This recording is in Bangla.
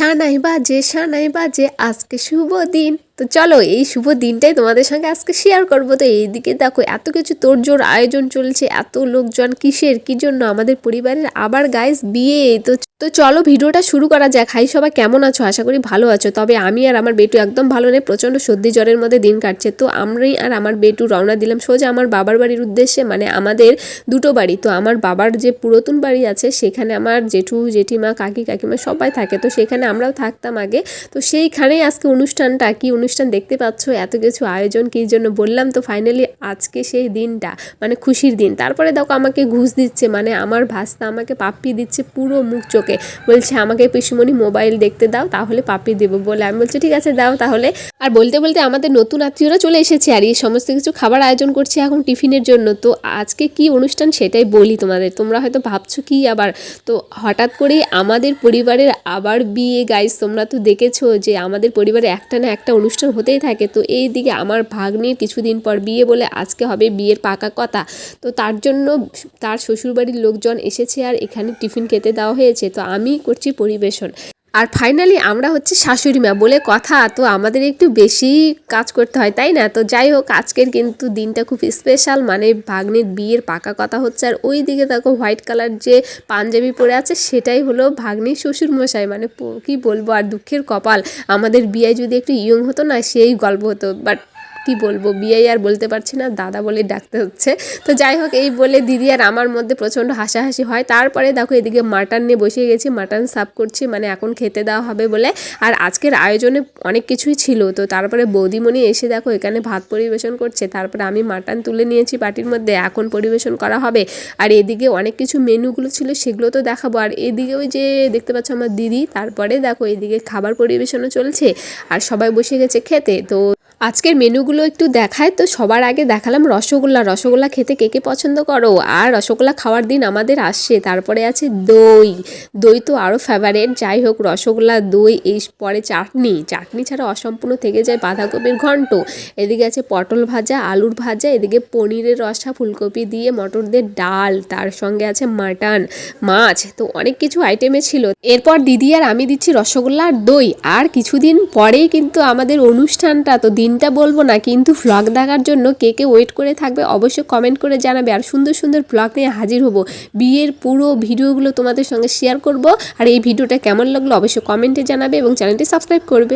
সানাই বাজে সানাই বাজে, আজকে শুভ দিন। তো চলো, এই শুভ দিনটাই তোমাদের সঙ্গে আজকে শেয়ার করব। তো এইদিকে দেখো, এত কিছু তোড়জোড় আয়োজন চলছে, এত লোকজন কিসের, কি জন্য আমাদের পরিবারের? আবার গাইস বিয়ে, তো তো চলো ভিডিওটা শুরু করা যাক। হাই, সবাই কেমন আছো? আশা করি ভালো আছো। তবে আমি আর আমার বেটু একদম ভালো নেই, প্রচণ্ড সর্দি জ্বরের মধ্যে দিন কাটছে। তো আমরাই আর আমার বেটু রওনা দিলাম সোজা আমার বাবার বাড়ির উদ্দেশ্যে মানে আমাদের দুটো বাড়ি। তো আমার বাবার যে পুরাতন বাড়ি আছে, সেখানে আমার জেঠু, জেঠিমা, কাকি, কাকিমা সবাই থাকে। তো সেখানে আমরাও থাকতাম আগে। তো সেইখানেই আজকে অনুষ্ঠানটা, কি অনুষ্ঠান দেখতে পাচ্ছ, এত কিছু আয়োজন, কী জন্য বললাম? তো ফাইনালি আজকে সেই দিনটা মানে খুশির দিন। তারপরে দেখো আমাকে ঘুষ দিচ্ছে মানে আমার ভাস্তা আমাকে পাপ্পি দিচ্ছে, পুরো মুখ চোখে। বলছে, আমাকে পিসুমণি মোবাইল দেখতে দাও, তাহলে পাপ্পি দেবো বলে। আমি বলছি, ঠিক আছে, দাও তাহলে। আর বলতে বলতে আমাদের নতুন আত্মীয়রা চলে এসেছে আর এই সমস্ত কিছু খাবার আয়োজন করছে এখন টিফিনের জন্য। তো আজকে কি অনুষ্ঠান সেটাই বলি তোমাদের। তোমরা হয়তো ভাবছ কি আবার? তো হঠাৎ করেই আমাদের পরিবারের আবার বিয়ে। গাইজ তোমরা তো দেখেছ যে আমাদের পরিবারে একটা না একটা অনুষ্ঠান হতেই থাকে। তো এই দিকে আমার ভাগ্নির কিছুদিন পর বিয়ে বলে আজকে হবে বিয়ের পাকা কথা। তো তার জন্য তার শ্বশুরবাড়ির লোকজন এসেছে আর এখানে টিফিন খেতে দেওয়া হয়েছে। তো আমি করছি পরিবেশন। আর ফাইনালি আমরা হচ্ছে শাশুড়ি মা বলে কথা, তো আমাদের একটু বেশি কাজ করতে হয়, তাই না? তো যাই হোক, আজকের কিন্তু দিনটা খুব স্পেশাল মানে ভাগ্নের বিয়ের পাকা কথা হচ্ছে, আর ওই দিকে দেখো হোয়াইট কালার যে পাঞ্জাবি পরে আছে, সেটাই হলো ভাগ্নির শ্বশুর মশাই মানে কি বলব, আর দুঃখের কপাল। আমাদের বিয়ে যদি একটু ইয়ং হতো না, সেই গল্প হতো বাট কি বলব বিয়ে আর বলতে পারছি না, দাদা বলে ডাকতে হচ্ছে। তো যাই হোক, এই বলে দিদি আর আমার মধ্যে প্রচণ্ড হাসাহাসি হয়। তারপরে দেখো এদিকে মাটন নিয়ে বসে গেছি, মাটন সাফ করছি মানে এখন খেতে দেওয়া হবে বলে। আর আজকের আয়োজনে অনেক কিছুই ছিল, তো তারপরে বৌদিমণি এসে দেখো এখানে ভাত পরিবেশন করছে। তারপরে আমি মাটন তুলে নিয়েছি বাটির মধ্যে, এখন পরিবেশন করা হবে। আর এদিকে অনেক কিছু মেনুগুলো ছিল, সেগুলো তো দেখাবো। আর এদিকে ওই যে দেখতে পাচ্ছ আমার দিদি, তারপরে দেখো এদিকে খাবার পরিবেশনও চলছে। আর সবাই বসে গেছে খেতে, তো আজকের মেনুগুলো একটু দেখায়, তো সবার আগে দেখালাম রসগোল্লা। রসগোল্লা খেতে কে কে পছন্দ করো? আর রসগোল্লা খাওয়ার দিন আমাদের আসছে, তারপরে আছে দই। দই তো আরও ফেভারেট যাই হোক, রসগোল্লা, দই, এই পরে চাটনি। চাটনি ছাড়া অসম্পূর্ণ থেকে যায় বাঁধাকপির ঘন্ট। এদিকে আছে পটল ভাজা, আলুর ভাজা, এদিকে পনিরের রসা, ফুলকপি দিয়ে মটর দিয়ে ডাল, তার সঙ্গে আছে মাটন, মাছ। তো অনেক কিছু আইটেমে ছিল। এরপর দিদি আর আমি দিচ্ছি রসগোল্লা আর দই। আর কিছুদিন পরেই কিন্তু আমাদের অনুষ্ঠানটা, তো দিনটা বলব না, কিন্তু ভ্লগ দেখার জন্য কে কে ওয়েট করে থাকবে অবশ্যই কমেন্ট করে জানাবে। আর সুন্দর সুন্দর ব্লগ নিয়ে হাজির হব। বিয়ের পুরো ভিডিওগুলো তোমাদের সঙ্গে শেয়ার করব। আর এই ভিডিওটা কেমন লাগল অবশ্যই কমেন্টে জানাবে এবং চ্যানেলটি সাবস্ক্রাইব করবে।